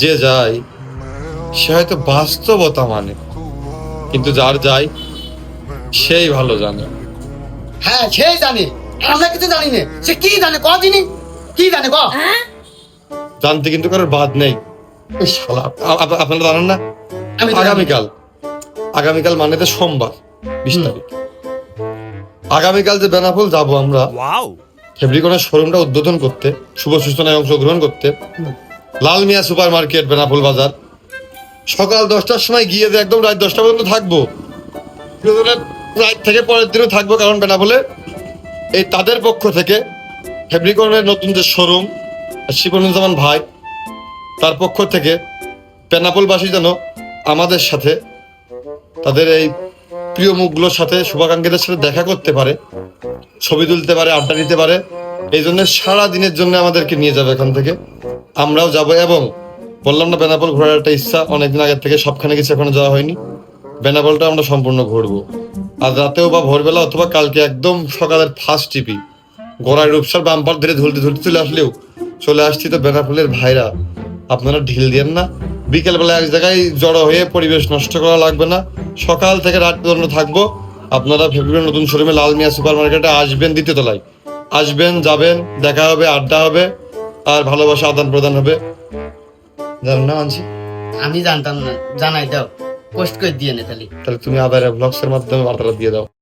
যে যায় সে হয়তো বাস্তবতা মানে কিন্তু যার যায় সেই ভালো জানে। হ্যাঁ সেই জানে। আমরা কিছু জানি না। সে কি জানে? ক দিনই কি জানে? ক? জানতে কিন্তু কারোর বাদ নেই। এই শালা, আপনারা জানেন না? আমি তো জানি। আগামীকাল। আগামীকাল মানে তো সোমবার বিশ তারিখ। আগামীকাল যে বেনাফুল যাব আমরা. ফেব্রিকনের শোরুমটা উদ্বোধন করতে শুভ সূচনায় অংশগ্রহণ করতে লাল মিয়া সুপার মার্কেট বেনাফুল বাজার। সকাল দশটার সময় গিয়ে যে একদম রাত দশটা পর্যন্ত থাকব। রাত থেকে পরের দিনও থাকব, কারণ বেনাফুলে এই তাদের পক্ষ থেকে ফেব্রিকনের নতুন যে শোরুম শিবনুজ্জামান ভাই, তার পক্ষ থেকে পেনাপোলবাসী যেন আমাদের সাথে তাদের এই প্রিয় মুখগুলোর সাথে, শুভাকাঙ্ক্ষীদের সাথে দেখা করতে পারে, ছবি তুলতে পারে, আড্ডা দিতে পারে। এই জন্য সারা দিনের জন্য আমাদেরকে নিয়ে যাবে এখান থেকে। আমরাও যাব এবং বললাম না বেনাপোল ঘোরার একটা ইচ্ছা, অনেকদিন আগের থেকে সবখানে কিছু এখনও যাওয়া হয়নি। বেনাপোলটা আমরা সম্পূর্ণ ঘুরবো। আর রাতেও বা ভোরবেলা অথবা কালকে একদম সকালের ফার্স্ট টিপি গোড়ায় রূপসার বাম্পার ধরে ধুলতে ধুলতে চলে আসলেও চলে আসছি তো বেনাপোলের ভাইরা। আপনারা ঢিল দিয়েন না। বিকেলবেলা এক জায়গায় জড়ো হয়ে পরিবেশ নষ্ট করা লাগবে না। সকাল থেকে রাত পর্যন্ত থাকব। আপনারা ফেব্রুয়ারি নতুন শোরুমে লাল মিয়া সুপার মার্কেটে আসবেন দ্বিতীয় তলায়। আসবেন, যাবেন, দেখা হবে, আড্ডা হবে। আর ভালোবাসা আদান প্রদান হবে। জানো না মানছি? আমি জানতাম না। জানাই দাও। পোস্ট করে দিয়ে নে তাহলে। তাহলে তুমি আবার ব্লগসের মাধ্যমে বার্তাটা দিয়ে দাও।